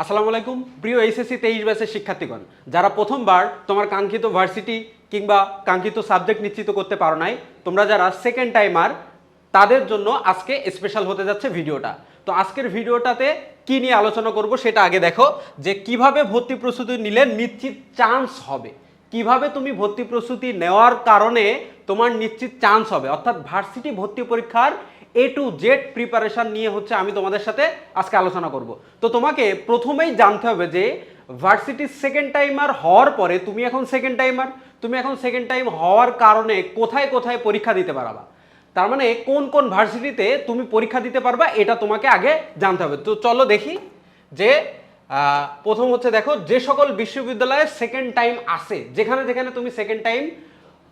আসসালামু আলাইকুম। প্রিয় এইচএসসি তেইশ ব্যাচের শিক্ষার্থীগণ, যারা প্রথমবার তোমার কাঙ্ক্ষিত ভার্সিটি কিংবা কাঙ্ক্ষিত সাবজেক্ট নিশ্চিত করতে পারো নাই, তোমরা যারা সেকেন্ড টাইমার তাদের জন্য আজকে স্পেশাল হতে যাচ্ছে ভিডিওটা। তো আজকের ভিডিওটাতে কি নিয়ে আলোচনা করব সেটা আগে দেখো, যে কীভাবে ভর্তি প্রস্তুতি নিলে নিশ্চিত চান্স হবে। কীভাবে তুমি ভর্তি প্রস্তুতি নেওয়ার কারণে তোমার নিশ্চিত চান্স হবে। অর্থাৎ ভার্সিটি ভর্তি পরীক্ষার এ টু জেড প্রিপারেশন নিয়ে হচ্ছে আমি তোমাদের সাথে আজকে আলোচনা করব। তো তোমাকে প্রথমেই জানতে হবে যে ভার্সিটির সেকেন্ড টাইমার হওয়ার পরে তুমি এখন সেকেন্ড টাইমার তুমি এখন সেকেন্ড টাইম হওয়ার কারণে কোথায় কোথায় পরীক্ষা দিতে পারবা? তার মানে কোন কোন ভার্সিটিতে তুমি পরীক্ষা দিতে পারবা এটা তোমাকে আগে জানতে হবে। তো চলো দেখি যে প্রথম হচ্ছে দেখো যে সকল বিশ্ববিদ্যালয়ে সেকেন্ড টাইম আসে যেখানে যেখানে তুমি সেকেন্ড টাইম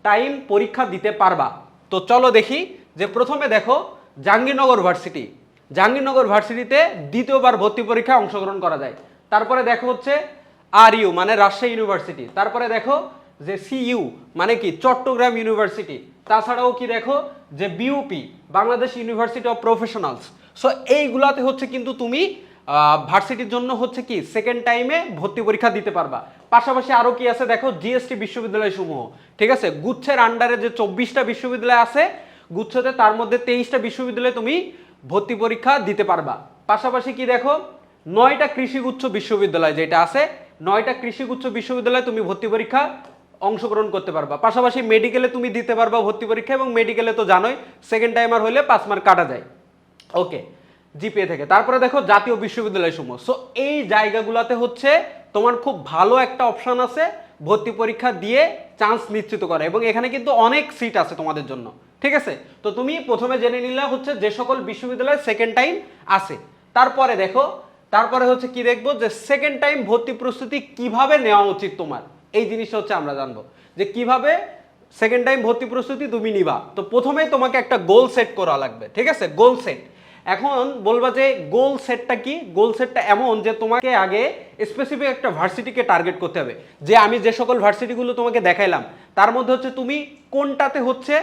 টাইম পরীক্ষা দিতে পারবা। তো চলো দেখি যে প্রথমে দেখো জাহাঙ্গীরনগর ভার্সিটি। জাহাঙ্গীরনগর ভার্সিটিতে দ্বিতীয়বার ভর্তি পরীক্ষায় অংশগ্রহণ করা যায়। তারপরে দেখো হচ্ছে আর ইউ মানে রাজশাহী ইউনিভার্সিটি। তারপরে দেখো যে সিইউ মানে কি, চট্টগ্রাম ইউনিভার্সিটি। তাছাড়াও কি দেখো যে BUP, Bangladesh university of professionals. So এইগুলাতে হচ্ছে কিন্তু তুমি ভার্সিটির জন্য হচ্ছে কি সেকেন্ড টাইমে ভর্তি পরীক্ষা দিতে পারবা। পাশাপাশি আরও কি আছে দেখো, জিএসটি বিশ্ববিদ্যালয় সমূহ ঠিক আছে? গুচ্ছের আন্ডারে যে চব্বিশটা বিশ্ববিদ্যালয় আছে গুচ্ছতে তার মধ্যে তেইশটা বিশ্ববিদ্যালয়ে তুমি ভর্তি পরীক্ষা দিতে পারবা। পাশাপাশি কি দেখো? নয়টা কৃষিগুচ্ছ বিশ্ববিদ্যালয় যেটা আছে, নয়টা কৃষিগুচ্ছ বিশ্ববিদ্যালয়ে তুমি ভর্তি পরীক্ষা অংশগ্রহণ করতে পারবা। পাশাপাশি মেডিকেলে তুমি দিতে পারবা ভর্তি পরীক্ষা এবং মেডিকেলে তো জানোই সেকেন্ড টাইমার হলে পাঁচ মার্ক কাটা যায়। ওকে জিপিএ থেকে। তারপরে দেখো জাতীয় বিশ্ববিদ্যালয় সমূহ সো এই জায়গাগুলোতে হচ্ছে তোমার খুব ভালো একটা অপশন আছে ভর্তি পরীক্ষা দিয়ে চান্স নিশ্চিত করা। এবং এখানে কিন্তু অনেক সিট আছে তোমাদের জন্য। ঠিক আছে? তো তুমি প্রথমে জেনে নিলে হচ্ছে যে সকল বিশ্ববিদ্যালয়ে সেকেন্ড টাইম আছে। তারপরে দেখো, তারপরে হচ্ছে কি দেখব যে সেকেন্ড টাইম ভর্তি প্রস্তুতি কীভাবে নেওয়া উচিত তোমার? এই জিনিসটা হচ্ছে আমরা জানব। যে কীভাবে সেকেন্ড টাইম ভর্তি প্রস্তুতি তুমি নিবা? তো প্রথমেই তোমাকে একটা গোল সেট করা লাগবে, ঠিক আছে? গোল সেট এখন বলবা যে গোল সেটটা কি? গোল সেটটা এমন যে তোমাকে আগে স্পেসিফিক একটা ভার্সিটিকে টার্গেট করতে হবে। যে আমি যে সকল ভার্সিটিগুলো তোমাকে দেখাইলাম, তার মধ্যে হচ্ছে তুমি কোনটাতে হচ্ছে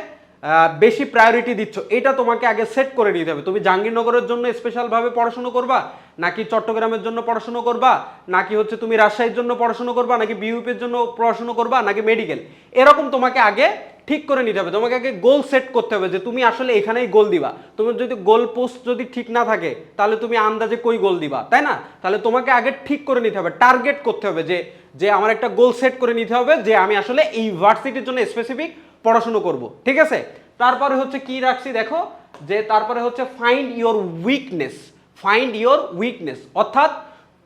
বেশি প্রায়োরিটি দিচ্ছ। এটা তোমাকে আগে সেট করে নিতে হবে। তুমি জাহাঙ্গীরনগরের জন্য স্পেশালভাবে পড়াশুনো করবা, নাকি চট্টগ্রামের জন্য পড়াশুনো করবা, নাকি হচ্ছে তুমি রাজশাহীর জন্য পড়াশুনো করবা, নাকি বিউপির জন্য পড়াশুনো করবা, নাকি মেডিকেল এরকম তোমাকে আগে ঠিক করে নিতে হবে। তোমাকে আগে গোল সেট করতে হবে যে তুমি আসলে এখানেই গোল দিবা। তুমি যদি গোল পোস্ট যদি ঠিক না থাকে, তাহলে তুমি আন্দাজে কই গোল দিবা, তাই না? তাহলে তোমাকে আগে ঠিক করে নিতে হবে টার্গেট করতে হবে যে যে আমার একটা গোল সেট করে নিতে হবে যে আমি আসলে এই ভার্সিটির জন্য স্পেসিফিক পড়াশুনো করব, ঠিক আছে? তারপরে হচ্ছে কি রাখছি দেখো, যে তারপরে হচ্ছে find your weakness find your weakness অর্থাৎ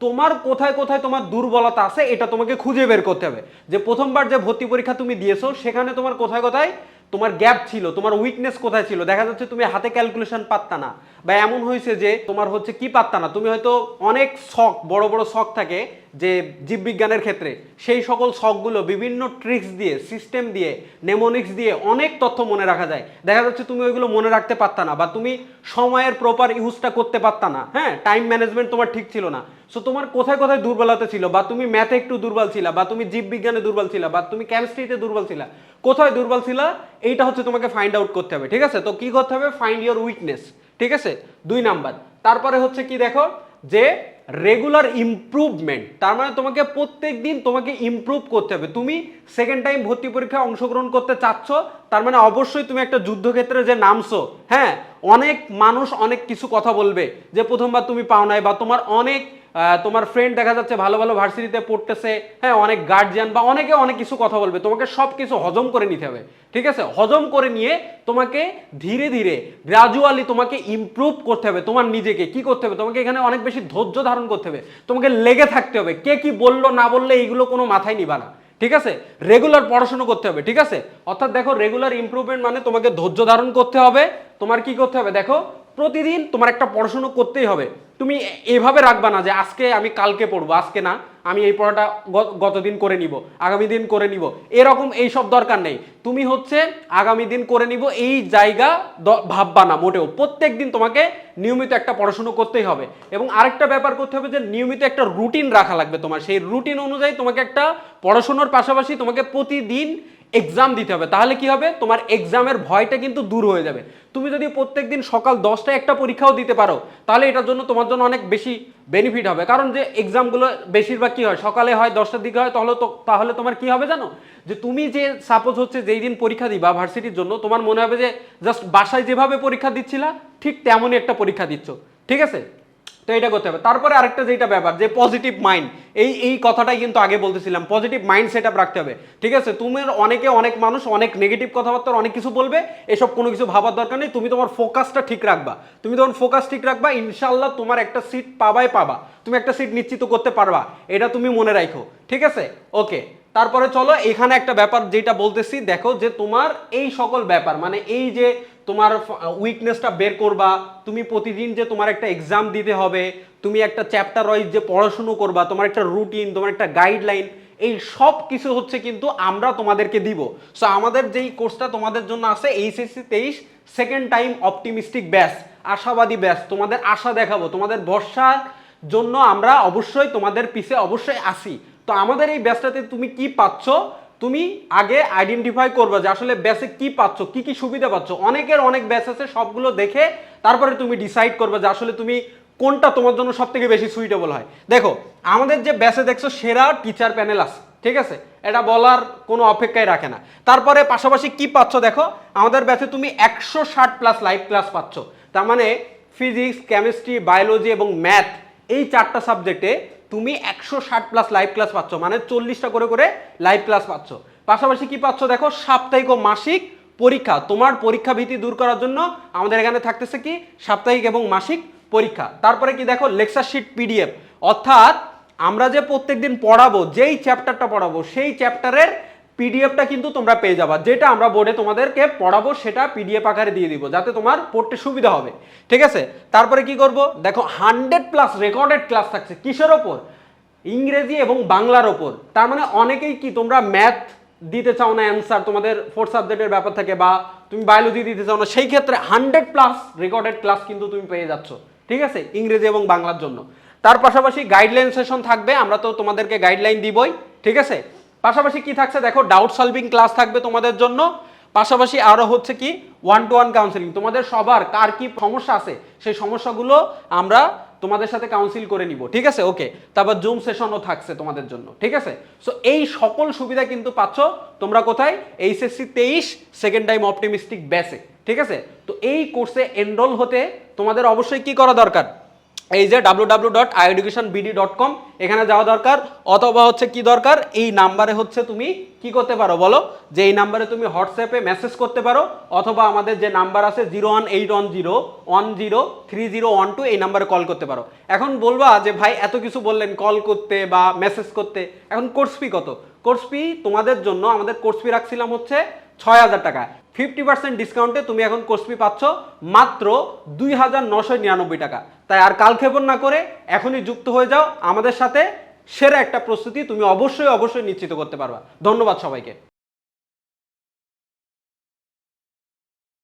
তোমার কোথায় কোথায় তোমার দুর্বলতা আছে, এটা তোমাকে খুঁজে বের করতে হবে। যে প্রথমবার যে ভর্তি পরীক্ষা তুমি দিয়েছ, সেখানে তোমার কোথায় কোথায় তোমার গ্যাপ ছিল, তোমার উইকনেস কোথায় ছিল? দেখা যাচ্ছে তুমি হাতে ক্যালকুলেশন পারতা না, বা এমন হয়েছে যে তোমার হচ্ছে কি পারতা না? তুমি হয়তো অনেক শখ, বড় বড় শখ থাকে যে জীববিজ্ঞানের ক্ষেত্রে, সেই সকল শখগুলো বিভিন্ন ট্রিক্স দিয়ে সিস্টেম দিয়ে নেমোনিক্স দিয়ে অনেক তথ্য মনে রাখা যায়। দেখা যাচ্ছে তুমি ওইগুলো মনে রাখতে পারতা না বা তুমি সময়ের প্রপার ইউজটা করতে পারতা না। হ্যাঁ টাইম ম্যানেজমেন্ট তোমার ঠিক ছিল না। সো তোমার কোথায় কোথায় দুর্বলতা ছিল বা তুমি ম্যাথে একটু দুর্বল ছিলা বা তুমি জীববিজ্ঞানে দুর্বল ছিলা বা তুমি কেমিস্ট্রিতে দুর্বল ছিলা, কোথায় দুর্বল ছিলা? এইটা হচ্ছে তোমাকে ফাইন্ড আউট করতে হবে, ঠিক আছে? তো কি করতে হবে? ফাইন্ড ইওর উইকনেস ঠিক আছে? দুই নাম্বার। তারপরে হচ্ছে কি দেখো? যে রেগুলার ইমপ্রুভমেন্ট তার মানে তোমাকে প্রত্যেক দিন তোমাকে ইমপ্রুভ করতে হবে। তুমি সেকেন্ড টাইম ভর্তি পরীক্ষায় অংশগ্রহণ করতে চাচ্ছ, তার মানে অবশ্যই তুমি একটা যুদ্ধক্ষেত্রে যে নামছো হ্যাঁ? অনেক মানুষ অনেক কিছু কথা বলবে, যে প্রথমবার তুমি পাও নাই বা তোমার অনেক তোমার ফ্রেন্ড দেখা যাচ্ছে ভালো ভালো ভার্সিটিতে পড়তেছে হ্যাঁ অনেক গার্জিয়ান বা অনেকে অনেক কিছু কথা বলবে, তোমাকে সব কিছু হজম করে নিতে হবে, ঠিক আছে? হজম করে নিয়ে তোমাকে ধীরে ধীরে গ্রাজুয়ালি তোমাকে ইমপ্রুভ করতে হবে, তোমার নিজেকে, কি করতে হবে? তোমাকে এখানে অনেক বেশি ধৈর্য ধারণ করতে হবে, তোমাকে লেগে থাকতে হবে, কে কি বলল, না বললে এইগুলো কোনো মাথায় নিবা না, ঠিক আছে? রেগুলার পড়াশোনা করতে হবে, ঠিক আছে? অর্থাৎ দেখো রেগুলার ইমপ্রুভমেন্ট মানে তোমাকে ধৈর্য ধারণ করতে হবে, তোমার কি করতে হবে? দেখো প্রতিদিন তোমার একটা পড়াশুনো করতেই হবে। তুমি এভাবে রাখবা না যে আজকে আমি কালকে পড়ব, আজকে না, আমি এই পড়াটা গতদিন করে নিব, আগামী দিন করে নিব। এরকম এই সব দরকার নেই। তুমি হচ্ছে আগামী দিন করে নিব, এই জায়গা ভাববা না মোটেও। প্রত্যেক দিন তোমাকে নিয়মিত একটা পড়াশুনো করতেই হবে। এবং আরেকটা ব্যাপার করতে হবে যে নিয়মিত একটা রুটিন রাখা লাগবে তোমার। সেই রুটিন অনুযায়ী তোমাকে একটা পড়াশুনোর পাশাপাশি তোমাকে প্রতিদিন এক্সাম দিতে হবে, তাহলে কি হবে? তোমার এক্সামের ভয়টা কিন্তু দূর হয়ে যাবে। তুমি যদি প্রত্যেকদিন সকাল দশটায় একটা পরীক্ষাও দিতে পারো, তাহলে এটার জন্য তোমার জন্য অনেক বেশি বেনিফিট হবে। কারণ যে এক্সামগুলো বেশিরভাগ কি হয়? সকালে হয়, দশটার দিকে হয়, তাহলে তো তাহলে তোমার কি হবে জানো? যে তুমি যে সাপোজ হচ্ছে যেই দিন পরীক্ষা দিবা ভার্সিটির জন্য, তোমার মনে হবে যে জাস্ট বাসায় যেভাবে পরীক্ষা দিচ্ছিলা, ঠিক তেমনই একটা পরীক্ষা দিচ্ছ। ঠিক আছে? তো এটা করতে হবে। তারপরে আরেকটা যেটা ব্যাপার, যে পজিটিভ মাইন্ড এই এই কথাটাই কিন্তু আগে বলতেছিলাম পজিটিভ মাইন্ড সেট আপ রাখতে হবে। ঠিক আছে? তুমি অনেকে, অনেক মানুষ, অনেক নেগেটিভ কথাবার্তা অনেক কিছু বলবে, এসব কোনো কিছু ভাবার দরকার নেই, তুমি তোমার ফোকাসটা ঠিক রাখবা। তুমি তোমার ফোকাস ঠিক রাখবা ইনশাল্লাহ তোমার একটা সিট পাবাই পাবা। তুমি একটা সিট নিশ্চিত করতে পারবা, এটা তুমি মনে রাখো ঠিক আছে? ওকে তারপরে চলো, এখানে একটা ব্যাপার যেটা বলতেছি, দেখো যে তোমার এই সকল ব্যাপার মানে এই যে তোমার উইকনেসটা বের করবা, তুমি প্রতিদিন যে তোমার একটা এক্সাম দিতে হবে, তুমি একটা চ্যাপ্টার ওয়াইজ যে পড়াশুনো করবা, তোমার একটা রুটিন তোমার একটা গাইডলাইন এই সব কিছু হচ্ছে কিন্তু আমরা তোমাদেরকে দিব। সো আমাদের যেই কোর্সটা তোমাদের জন্য আছে এইচএসসি তেইশ সেকেন্ড টাইম অপটিমিস্টিক ব্যাস, আশাবাদী ব্যাস, তোমাদের আশা দেখাবো, তোমাদের ভরসার জন্য আমরা অবশ্যই তোমাদের পিছে অবশ্যই আসি। তো আমাদের এই ব্যাচটাতে তুমি কি পাচ্ছ? তুমি আগে আইডেন্টিফাই করবে যে আসলে ব্যাচে কি পাচ্ছ, কি কি সুবিধা পাচ্ছ। অনেকের অনেক ব্যাচ আছে, সবগুলো দেখে তারপরে তুমি ডিসাইড করবে যে আসলে তুমি কোনটা তোমার জন্য সব থেকে বেশি সুইটেবল হয়। দেখো, আমাদের যে ব্যাচে দেখছ সেরা টিচার প্যানেল আছে, ঠিক আছে? এটা বলার কোনো অপেক্ষাই রাখে না। তারপরে পাশাপাশি কি পাচ্ছ দেখো, আমাদের ব্যাচে তুমি একশো ষাট প্লাস লাইভ ক্লাস পাচ্ছ। তার মানে ফিজিক্স কেমিস্ট্রি বায়োলজি এবং ম্যাথ এই চারটা সাবজেক্টে তুমি একশো ষাট প্লাস লাইভ ক্লাস পাচ্ছ মানে চল্লিশটা করে করে লাইভ ক্লাস পাচ্ছ। পাশাপাশি কি পাচ্ছ দেখো, সাপ্তাহিক ও মাসিক পরীক্ষা, তোমার পরীক্ষা ভীতি দূর করার জন্য আমাদের এখানে থাকতেছে কি, সাপ্তাহিক এবং মাসিক পরীক্ষা। তারপরে কি দেখো লেকচার শিট পিডিএফ অর্থাৎ আমরা যে প্রত্যেকদিন পড়াবো, যেই চ্যাপ্টারটা পড়াবো, সেই চ্যাপ্টারের পিডিএফটা কিন্তু তোমরা পেয়ে যাবা। যেটা আমরা বোর্ডে তোমাদেরকে পড়াবো, সেটা পিডিএফ আকারে দিয়ে দিব, যাতে তোমার পড়তে সুবিধা হবে। ঠিক আছে? তারপরে কি করব? দেখো হান্ড্রেড প্লাস রেকর্ডেড ক্লাস থাকছে। কিসের ওপর? ইংরেজি এবং বাংলার ওপর। তার মানে অনেকেই কি, তোমরা ম্যাথ দিতে চাও না অ্যান্সার তোমাদের ফোর্থ সাবজেক্টের ব্যাপার থাকে বা তুমি বায়োলজি দিতে চাও না, সেই ক্ষেত্রে হান্ড্রেড প্লাস রেকর্ডেড ক্লাস কিন্তু তুমি পেয়ে যাচ্ছ। ঠিক আছে? ইংরেজি এবং বাংলার জন্য। তার পাশাপাশি গাইডলাইন সেশন থাকবে, আমরা তো তোমাদেরকে গাইডলাইন দিবই। ঠিক আছে? পাশাপাশি কি থাকছে? দেখো ডাউট সলভিং ক্লাস থাকবে তোমাদের জন্য। পাশাপাশি আরও হচ্ছে কি? ওয়ান টু ওয়ান কাউন্সিলিং তোমাদের সবার কার কি সমস্যা আছে, সেই সমস্যাগুলো আমরা তোমাদের সাথে কাউন্সিল করে নিব। ঠিক আছে? ওকে তারপর জুম সেশনও থাকছে তোমাদের জন্য। ঠিক আছে? সো এই সকল সুবিধা কিন্তু পাচ্ছ তোমরা কোথায়? এইচএসসি তেইশ সেকেন্ড টাইম অপটিমিস্টিক বেসে ঠিক আছে? তো এই কোর্সে এনরোল হতে তোমাদের অবশ্যই কি করা দরকার? এই যে W W dot I education BD dot com এখানে যাওয়া দরকার, অথবা হচ্ছে কি দরকার, এই নাম্বারে হচ্ছে তুমি কি করতে পারো বলো? যে এই নাম্বারে তুমি হোয়াটসঅ্যাপে মেসেজ করতে পারো, অথবা আমাদের যে নাম্বার আছে zero one eight one zero one zero three zero one two এই নাম্বারে কল করতে পারো। এখন বলবা যে ভাই, এত কিছু বললেন কল করতে বা মেসেজ করতে, এখন কোর্স ফি কত? কোর্স ফি তোমাদের জন্য, আমাদের কোর্স ফি রাখছিলাম হচ্ছে ছয় হাজার টাকা। ফিফটি পার্সেন্ট ডিসকাউন্টে তুমি এখন কোসপি পাচ্ছ মাত্র দুই হাজার নশো নিরানব্বই টাকা। তাই আর কালক্ষেপণ না করে এখনই যুক্ত হয়ে যাও। আমাদের সাথে সেরা একটা প্রস্তুতি তুমি অবশ্যই অবশ্যই নিশ্চিত করতে পারবা। ধন্যবাদ সবাইকে।